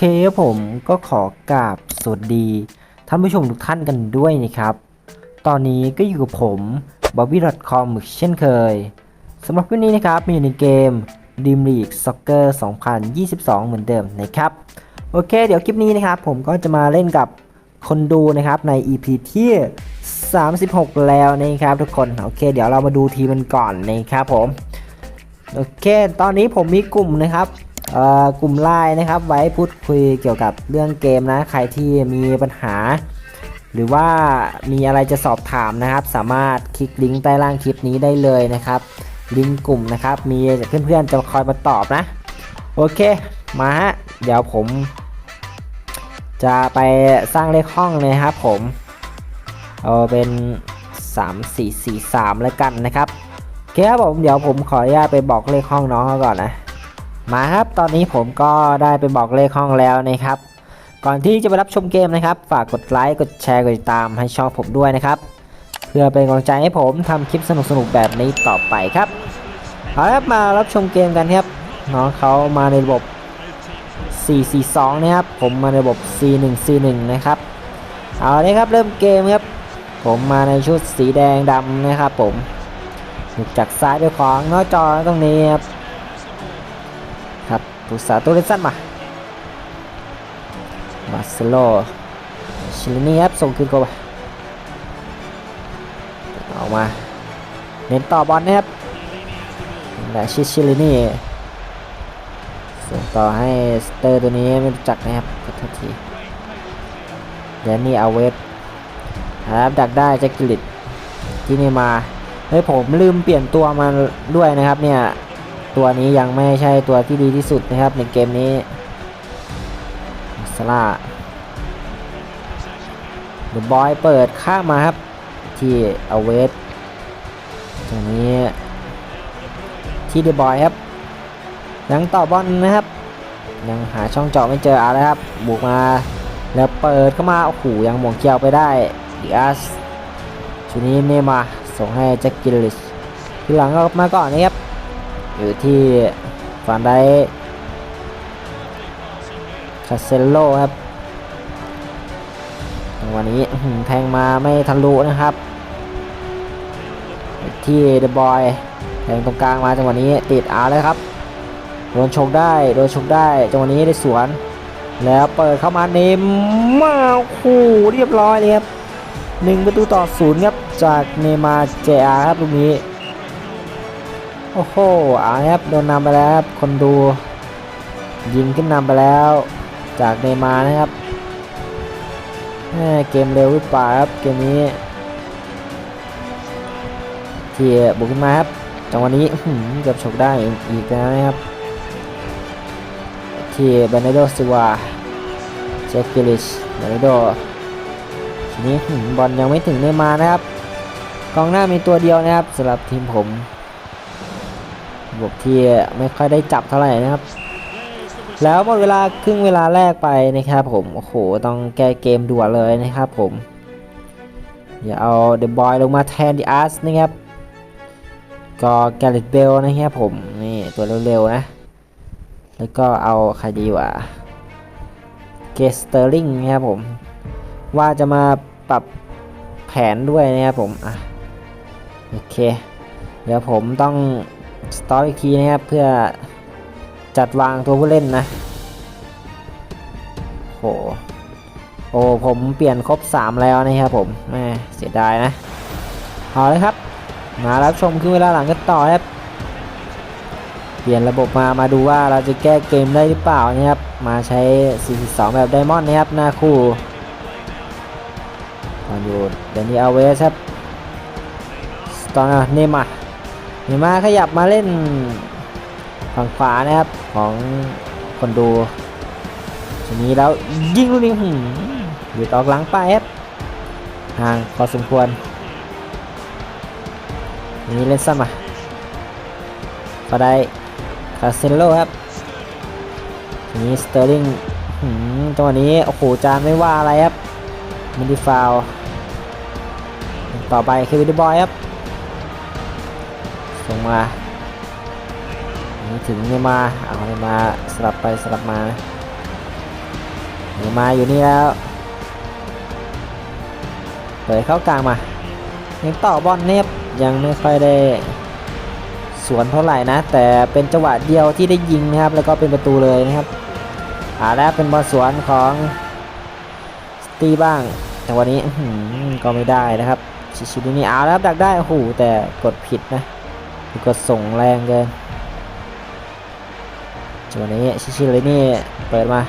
เคครับผมก็ขอกราบสวัสดี ท่านผู้ชมทุกท่านกันด้วยนะครับ ตอนนี้ก็อยู่กับผม b o b b y c o m เช่นเคยสำหรับวันนี้นะครับมีอยู่ในเกม Dream League Soccer 2022 เหมือนเดิมนะครับ โอเค เดี๋ยวคลิปนี้นะครับผมก็จะมาเล่นกับคนดูนะครับใน EP ที่ 36 แล้วนะครับทุกคน โอเค เดี๋ยวเรามาดูทีมันก่อนนะครับผม โอเค ตอนนี้ผมมีกลุ่มนะครับ กลุ่มไลน์นะครับ ไว้พูดคุยเกี่ยวกับเรื่องเกมนะ ใครที่มีปัญหา หรือว่ามีอะไรจะสอบถามนะครับ สามารถคลิกลิงก์ใต้ล่างคลิปนี้ได้เลยนะครับ ลิงก์กลุ่มนะครับ มีเพื่อนๆจะคอยมาตอบนะ โอเค มาฮะ เดี๋ยวผม จะไปสร้างเลขห้องเลยครับผมเอาเป็น 3 4 4 3 แล้วกันนะครับโอเคครับผม เดี๋ยวผมขออนุญาตไปบอกเลขห้องน้องเขาก่อนนะ มาครับ ตอนนี้ผมก็ได้ไปบอกเลขห้องแล้วนะครับ ก่อนที่จะไปรับชมเกมนะครับ ฝากกดไลค์ กดแชร์ กดติดตามให้ช่องผมด้วยนะครับ เพื่อเป็นกำลังใจให้ผมทำคลิปสนุกๆแบบนี้ต่อไปครับเอาละครับมารับชมเกมกันครับน้องเขามาในระบบ 4-4-2 นะครับ ผมมาในระบบ 4-1-4-1 นะครับ เอาเลยครับเริ่มเกมครับ ผมมาในชุดสีแดงดำนะครับผมจากซ้ายไปขวางนอกจอตรงนี้ครับ ครับตุสาตัวเล่นสั้นมาบาร์เซโลชิลนี่ครับส่งคืนเข้าไปเอามา เน้นต่อบอลนะครับและชิชิลินี่ส่งต่อให้สเตอร์ตัวนี้ไม่รู้จักนะครับขอโทษทีแดนนี่อาเวสครับดักได้แจ็คกิลิตที่นี่มาเฮ้ยผมลืมเปลี่ยนตัวมาด้วยนะครับเนี่ย ตัวนี้ยังไม่ใช่ตัวที่ดีที่สุดนะครับในเกมนี้สลาเดอะบอยเปิดข้ามาครับ ที่อเวสตรงนี้ ที่เดอะบอยครับ ยังต่อบอลนะครับ ยังหาช่องเจาะไม่เจอเอาแล้วครับ บุกมาแล้วเปิดเข้ามาโอ้โหยังหม่งเกี่ยวไปได้ดิอาสชุดนี้เนมาส่งให้แจ็คกิลลิชที่หลังก็มาก่อนนะครับ อยู่ที่ฟานไดคาเซโลครับจังหวะนี้แทงมาไม่ทะลุนะครับ ที่เดอะบอยแทงตรงกลางมาจังหวะนี้ติดอาเลยครับโดนชกได้โดนชกได้จังหวะนี้ได้สวน แล้วเปิดเข้ามาเนมมาคู่เรียบร้อยเลยครับหนึ่งประตูต่อศูนย์ครับจากเนมาเจอาครับลูกนี้ โอ้โหอาครับโดนนำไปแล้วครับคนดู ยิงขึ้นนำไปแล้ว จากเนมานะครับเกมเร็วหรือเปล่าครับเกมนี้ที่บุกขึ้นมาครับจังหวะนี้เกือบฉกได้อีกแล้วนะครับ ที่เบนเนโดซิวาเจคกิลิชเบนเนโดทีนี้บอลยังไม่ถึงเนมานะครับกองหน้ามีตัวเดียวนะครับสำหรับทีมผม บวกที่ไม่ค่อยได้จับเท่าไหร่นะครับ แล้วหมดเวลาครึ่งเวลาแรกไปนะครับผม โอ้โห ต้องแก้เกมด่วนเลยนะครับผม อย่าเอาเดอะบอยลงมาแทนดิอาร์สนะครับ ก็แกลิตเบลนะครับผม นี่ตัวเร็วๆนะ แล้วก็เอาใครดีวะเกสเตอร์ลิงนะครับผม ว่าจะมาปรับแผนด้วยนะครับผม อะ โอเค เดี๋ยวผมต้อง สตอร์อีกทีนะครับเพื่อจัดวางตัวผู้เล่นนะโหโอ้ผมเปลี่ยนครบ 3 แล้วนะครับผมแม่เสียดายนะเอาเลยครับ มารับชมครึ่งเวลาหลังกันต่อครับเปลี่ยนระบบมามาดูว่าเราจะแก้เกมได้หรือเปล่านะครับมาใช้ 4-2 แบบไดมอนด์นะครับหน้าคู่ตอนอยู่เดนนี่อาเวสครับสตอร์เนมาเน มาขยับมาเล่นฝั่งขวานะครับของคนดูทีนี้แล้วยิงลูกนี้หืมอยู่ตอกหลังไปครับห่างพอสมควรทีนี้เล่นซ้ำมาก็ได้คาเซโลครับทีนี้สเตอร์ลิงหืมจังหวะนี้โอ้โหจานไม่ว่าอะไรครับมินิฟาวต่อไปคือวิดบอยครับ ส่งมานี่ถึงเนมาเอาเนมาสลับไปสลับมาเดี๋ยมาอยู่นี่แล้วเปิดเข้ากลางมายังต่อบอลเนบยังไม่ค่อยได้สวนเท่าไหร่นะ แต่เป็นจังหวะเดียวที่ได้ยิงนะครับ แล้วก็เป็นประตูเลยนะครับอ่าแล้วเป็นบอลสวนของสตีบ้างแต่วันนี้ก็ไม่ได้นะครับ ชิชินี่เอาแล้วดักได้โอ้โหแต่กดผิดนะ กดส่งแรงเกินจังหวะนี้ชิชิลินี่เปิดมา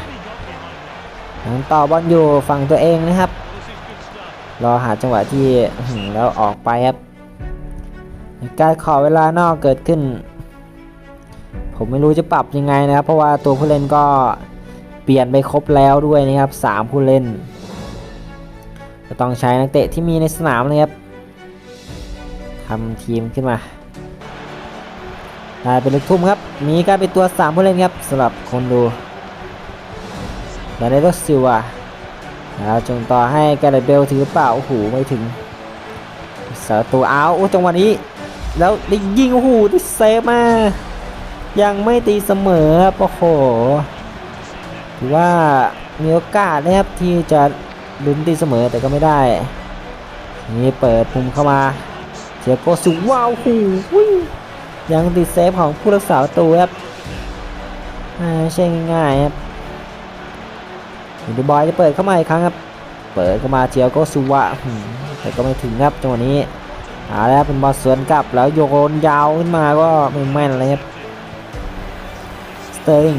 ยังต่อบอลอยู่ฝั่งตัวเองนะครับ รอหาจังหวะที่แล้วออกไปครับ การขอเวลานอกเกิดขึ้น ผมไม่รู้จะปรับยังไงนะครับ เพราะว่าตัวผู้เล่นก็เปลี่ยนไปครบแล้วด้วยนะครับสามผู้เล่นก็ต้องใช้นักเตะที่มีในสนามเลยครับทำทีมขึ้นมา ได้เป็นลูกทุ่มครับ มีการเป็นตัว 3 ผู้เล่นครับสำหรับคนดูดานิโลซิวาแล้วจงต่อให้แกเรเบลถือเปล่าโอ้โหไม่ถึงเสือตัวเอาโอ้จังหวะนี้ แล้วได้ยิงโอ้โหได้เซฟมา ยังไม่ตีเสมอครับโอ้โหถือว่ามีโอกาสนะครับที่จะลุ้นตีเสมอแต่ก็ไม่ได้นี่เปิดมุมเข้ามาเสียโกสุว้าวโอ้โห ยังติดเซฟของผู้รักษาประตูครับไม่ใช่ง่ายๆครับดูบอยจะเปิดเข้ามาอีกครั้งครับ เปิดเข้ามาเจียโกสุวะแต่ก็ไม่ถึงครับจังหวะนี้เอาแล้วเป็นบอลสวนกลับแล้วโยนยาวขึ้นมาก็ไม่แม่นเลยครับสเตอร์ลิง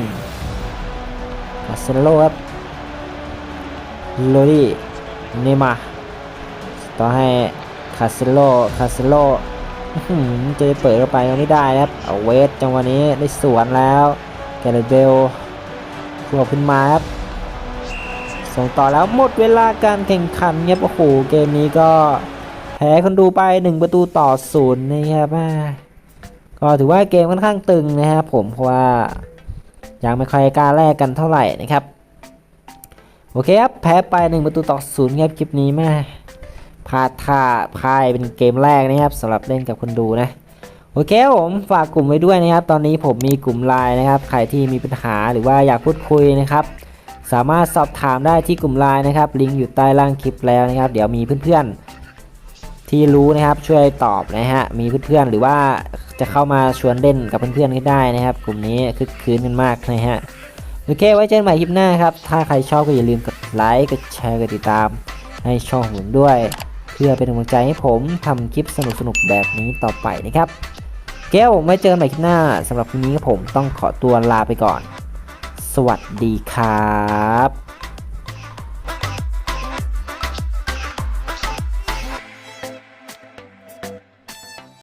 คาเซโลครับโรดี้เนย์มาต่อให้คาเซโลคาเซโล จะเปิดเข้าไปก็ไม่ได้นะครับเอาเวสจังหวะนี้ได้สวนแล้วแกเรเบลขวบขึ้นมาครับส่งต่อแล้วหมดเวลาการแข่งขันครับโอ้โหเกมนี้ก็แพ้คนดูไป 1 ประตูต่อศูนย์นะครับอ่ก็ถือว่าเกมค่อนข้างตึงนะครับผมเพราะว่ายังไม่ค่อยกล้าแลกกันเท่าไหร่นะครับ โอเคครับ แพ้ไป 1 ประตูต่อศูนย์ครับคลิปนี้แม่ พลาดท่าพ่ายเป็นเกมแรกนะครับสำหรับเล่นกับคนดูนะโอเคผมฝากกลุ่มไว้ด้วยนะครับ ตอนนี้ผมมีกลุ่มไลน์นะครับ ใครที่มีปัญหาหรือว่าอยากพูดคุยนะครับ สามารถสอบถามได้ที่กลุ่มไลน์นะครับ ลิงก์อยู่ใต้ล่างคลิปแล้วนะครับ เดี๋ยวมีเพื่อนๆ ที่รู้นะครับช่วยตอบนะฮะ มีเพื่อนๆ หรือว่าจะเข้ามาชวนเล่นกับเพื่อนๆก็ได้นะครับ กลุ่มนี้คึกคืนกันมากนะฮะ โอเค ไว้เจอกันใหม่คลิปหน้าครับ ถ้าใครชอบก็อย่าลืมกดไลค์ กดแชร์ กดติดตาม ให้ช่องผมด้วย เพื่อเป็นกำลังใจให้ผมทำคลิปสนุกๆแบบนี้ต่อไปนะครับแก้วผมไว้เจอกันใหม่คลิปหน้าสำหรับคลิปนี้ผมต้องขอตัวลาไปก่อน สวัสดีครับ